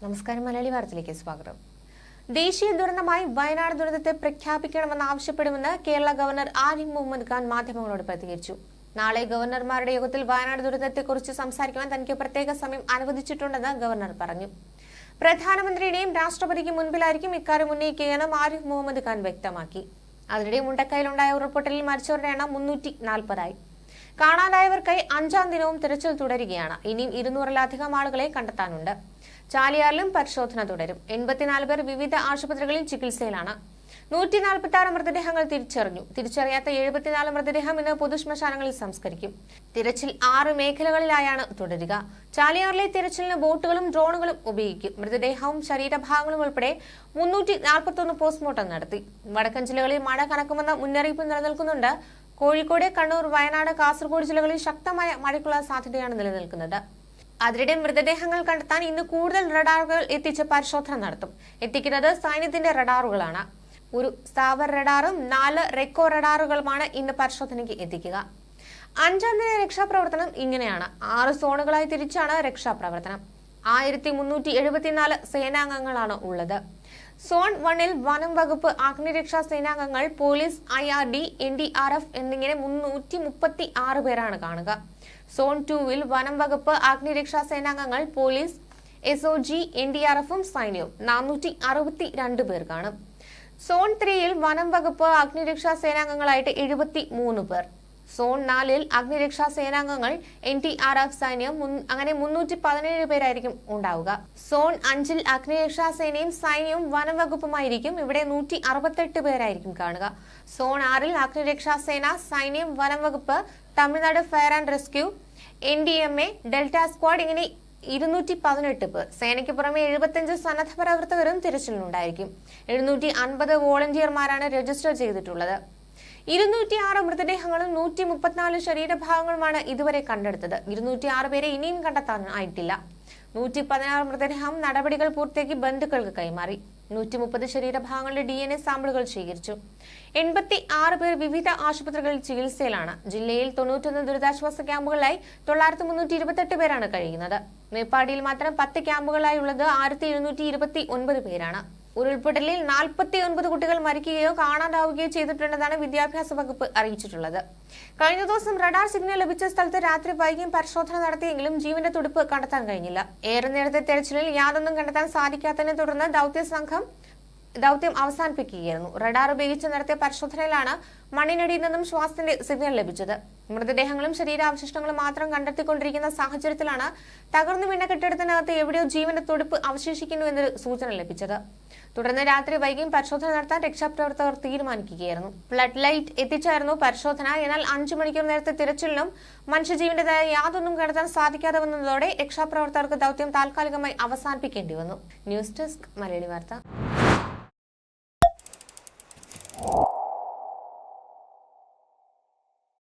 നമസ്കാരം മലയാളി വാർത്തയിലേക്ക് സ്വാഗതം. ദേശീയ ദുരന്തമായി വയനാട് ദുരന്തത്തെ പ്രഖ്യാപിക്കണമെന്ന് ആവശ്യപ്പെടുമെന്ന് കേരള ഗവർണർ ആരിഫ് മുഹമ്മദ് ഖാൻ മാധ്യമങ്ങളോട് പ്രതികരിച്ചു. നാളെ ഗവർണർമാരുടെ യോഗത്തിൽ വയനാട് ദുരന്തത്തെക്കുറിച്ച് സംസാരിക്കുവാൻ തനിക്ക് പ്രത്യേക സമയം അനുവദിച്ചിട്ടുണ്ടെന്ന് ഗവർണർ പറഞ്ഞു. പ്രധാനമന്ത്രിയുടെയും രാഷ്ട്രപതിക്ക് മുൻപിലായിരിക്കും ഇക്കാര്യം ഉന്നയിക്കുകയെന്നും ആരിഫ് മുഹമ്മദ് ഖാൻ വ്യക്തമാക്കി. അതിനിടെ മുണ്ടക്കയിലുണ്ടായ ഉരുൾപൊട്ടലിൽ മരിച്ചവരുടെ എണ്ണം മുന്നൂറ്റി നാൽപ്പതായി. കാണാതായവർക്കായി അഞ്ചാം ദിനവും തിരച്ചിൽ തുടരുകയാണ്. ഇനിയും ഇരുന്നൂറിലധികം ആളുകളെ കണ്ടെത്താനുണ്ട്. ചാലിയാറിലും പരിശോധന തുടരും. എൺപത്തിനാല് പേർ വിവിധ ആശുപത്രികളിൽ ചികിത്സയിലാണ്. നൂറ്റി നാൽപ്പത്തി ആറ് മൃതദേഹങ്ങൾ തിരിച്ചറിഞ്ഞു. തിരിച്ചറിയാത്ത എഴുപത്തിനാല് മൃതദേഹം ഇന്ന് പൊതുശ്മശാനങ്ങളിൽ സംസ്കരിക്കും. തിരച്ചിൽ ആറ് മേഖലകളിലായാണ് തുടരുക. ചാലിയാറിലെ തിരച്ചിലിന് ബോട്ടുകളും ഡ്രോണുകളും ഉപയോഗിക്കും. മൃതദേഹവും ശരീരഭാഗങ്ങളും ഉൾപ്പെടെ മുന്നൂറ്റി നാൽപ്പത്തി ഒന്ന് പോസ്റ്റ്മോർട്ടം നടത്തി. വടക്കൻ ജില്ലകളിൽ മഴ കനക്കുമെന്ന മുന്നറിയിപ്പ് നിലനിൽക്കുന്നുണ്ട്. കോഴിക്കോട് കണ്ണൂർ വയനാട് കാസർഗോഡ് ജില്ലകളിൽ ശക്തമായ മഴയ്ക്കുള്ള സാധ്യതയാണ് നിലനിൽക്കുന്നത്. അതിനിടെ മൃതദേഹങ്ങൾ കണ്ടെത്താൻ ഇന്ന് കൂടുതൽ റഡാറുകൾ എത്തിച്ച് പരിശോധന നടത്തും. എത്തിക്കുന്നത് സൈന്യത്തിന്റെ റഡാറുകളാണ്. ഒരു സ്ഥാവർ റഡാറും നാല് റെക്കോ റഡാറുകളുമാണ് ഇന്ന് പരിശോധനയ്ക്ക് എത്തിക്കുക. അഞ്ചാം ദിന രക്ഷാപ്രവർത്തനം ഇങ്ങനെയാണ്. ആറ് സോണുകളായി തിരിച്ചാണ് രക്ഷാപ്രവർത്തനം. ആയിരത്തി മുന്നൂറ്റി എഴുപത്തിനാല് സേനാംഗങ്ങളാണ് ഉള്ളത്. സോൺ വണ്ണിൽ വനം വകുപ്പ് അഗ്നിരക്ഷാ സേനാംഗങ്ങൾ police I R D N D R F എന്നിങ്ങനെ മുന്നൂറ്റി മുപ്പത്തി ആറ് പേരാണ് കാണുക. സോൺ ടൂവിൽ വനം വകുപ്പ് അഗ്നിരക്ഷാ സേനാംഗങ്ങൾ police S O G N D R എഫും സൈന്യവും നാനൂറ്റി അറുപത്തി രണ്ട് പേർ കാണും. സോൺ ത്രീയിൽ വനം വകുപ്പ് അഗ്നിരക്ഷാ സേനാംഗങ്ങളായിട്ട് എഴുപത്തി മൂന്ന് പേർ. സോൺ നാലിൽ അഗ്നിരക്ഷാ സേനാംഗങ്ങൾ എൻ ടി ആർ എഫ് സൈന്യം അങ്ങനെ മുന്നൂറ്റി പതിനേഴ് പേരായിരിക്കും ഉണ്ടാവുക. സോൺ അഞ്ചിൽ അഗ്നിരക്ഷാ സേനയും സൈന്യവും വനംവകുപ്പുമായിരിക്കും ഇവിടെ നൂറ്റി അറുപത്തെട്ട് പേരായിരിക്കും കാണുക. സോൺ ആറിൽ അഗ്നിരക്ഷാ സേന സൈന്യം വനംവകുപ്പ് Tamil Nadu fire and rescue N D M A delta squad ഇങ്ങനെ ഇരുന്നൂറ്റി പതിനെട്ട് പേർ. സേനയ്ക്ക് പുറമെ എഴുപത്തിയഞ്ച് സന്നദ്ധ പ്രവർത്തകരും തിരച്ചിലുണ്ടായിരിക്കും എഴുന്നൂറ്റി അൻപത് വോളണ്ടിയർമാരാണ് രജിസ്റ്റർ ചെയ്തിട്ടുള്ളത്. ഇരുന്നൂറ്റി ആറ് മൃതദേഹങ്ങളും നൂറ്റി മുപ്പത്തിനാല് ശരീരഭാഗങ്ങളുമാണ് ഇതുവരെ കണ്ടെടുത്തത്. ഇരുന്നൂറ്റി ആറ് പേരെ ഇനിയും കണ്ടെത്താൻ ആയിട്ടില്ല. നൂറ്റി പതിനാറ് മൃതദേഹം നടപടികൾ പൂർത്തിയാക്കി ബന്ധുക്കൾക്ക് കൈമാറി. നൂറ്റി മുപ്പത് ശരീരഭാഗങ്ങളുടെ ഡി എൻ എ സാമ്പിളുകൾ ശേഖരിച്ചു. എൺപത്തി ആറ് പേർ വിവിധ ആശുപത്രികളിൽ ചികിത്സയിലാണ്. ജില്ലയിൽ തൊണ്ണൂറ്റൊന്ന് ദുരിതാശ്വാസ ക്യാമ്പുകളിലായി തൊള്ളായിരത്തി മുന്നൂറ്റി ഇരുപത്തെട്ട് പേരാണ് കഴിയുന്നത്. മേപ്പാടിയിൽ മാത്രം പത്ത് ക്യാമ്പുകളായി ഉള്ളത് ആയിരത്തി എഴുന്നൂറ്റി ഇരുപത്തി ഒൻപത് പേരാണ്. ഉരുൾപൊട്ടലിൽ നാൽപ്പത്തി ഒൻപത് കുട്ടികൾ മരിക്കുകയോ കാണാതാവുകയോ ചെയ്തിട്ടുണ്ടെന്നാണ് വിദ്യാഭ്യാസ വകുപ്പ് അറിയിച്ചിട്ടുള്ളത്. കഴിഞ്ഞ ദിവസം റഡാർ സിഗ്നൽ ലഭിച്ച സ്ഥലത്ത് രാത്രി വൈകിയും പരിശോധന നടത്തിയെങ്കിലും ജീവന്റെ തുടിപ്പ് കണ്ടെത്താൻ കഴിഞ്ഞില്ല. ഏറെ നേരത്തെ തെരച്ചിലിൽ യാതൊന്നും കണ്ടെത്താൻ സാധിക്കാത്തതിനെ തുടർന്ന് ദൗത്യ സംഘം ദൗത്യം അവസാനിപ്പിക്കുകയായിരുന്നു. റഡാർ ഉപയോഗിച്ച് നടത്തിയ പരിശോധനയിലാണ് മണ്ണിനടിയിൽ നിന്നും ശ്വാസത്തിന്റെ സിഗ്നൽ ലഭിച്ചത്. മൃതദേഹങ്ങളും ശരീരാവശിഷ്ടങ്ങളും മാത്രം കണ്ടെത്തിക്കൊണ്ടിരിക്കുന്ന സാഹചര്യത്തിലാണ് തകർന്നു വീണ കെട്ടിടത്തിനകത്ത് എവിടെയോ ജീവന്റെ തുടിപ്പ് അവശേഷിക്കുന്നു എന്നൊരു സൂചന ലഭിച്ചത്. തുടർന്ന് രാത്രി വൈകിയും പരിശോധന നടത്താൻ രക്ഷാപ്രവർത്തകർ തീരുമാനിക്കുകയായിരുന്നു. ഫ്ലഡ് ലൈറ്റ് എത്തിച്ചായിരുന്നു പരിശോധന. എന്നാൽ അഞ്ചു മണിക്കൂർ നേരത്തെ തിരച്ചിലിനും മനുഷ്യജീവന്റേതായ യാതൊന്നും കണ്ടെത്താൻ സാധിക്കാതെ വന്നതോടെ രക്ഷാപ്രവർത്തകർക്ക് ദൗത്യം താൽക്കാലികമായി അവസാനിപ്പിക്കേണ്ടി വന്നു. ന്യൂസ് ഡെസ്ക് മലയാളി വാർത്ത.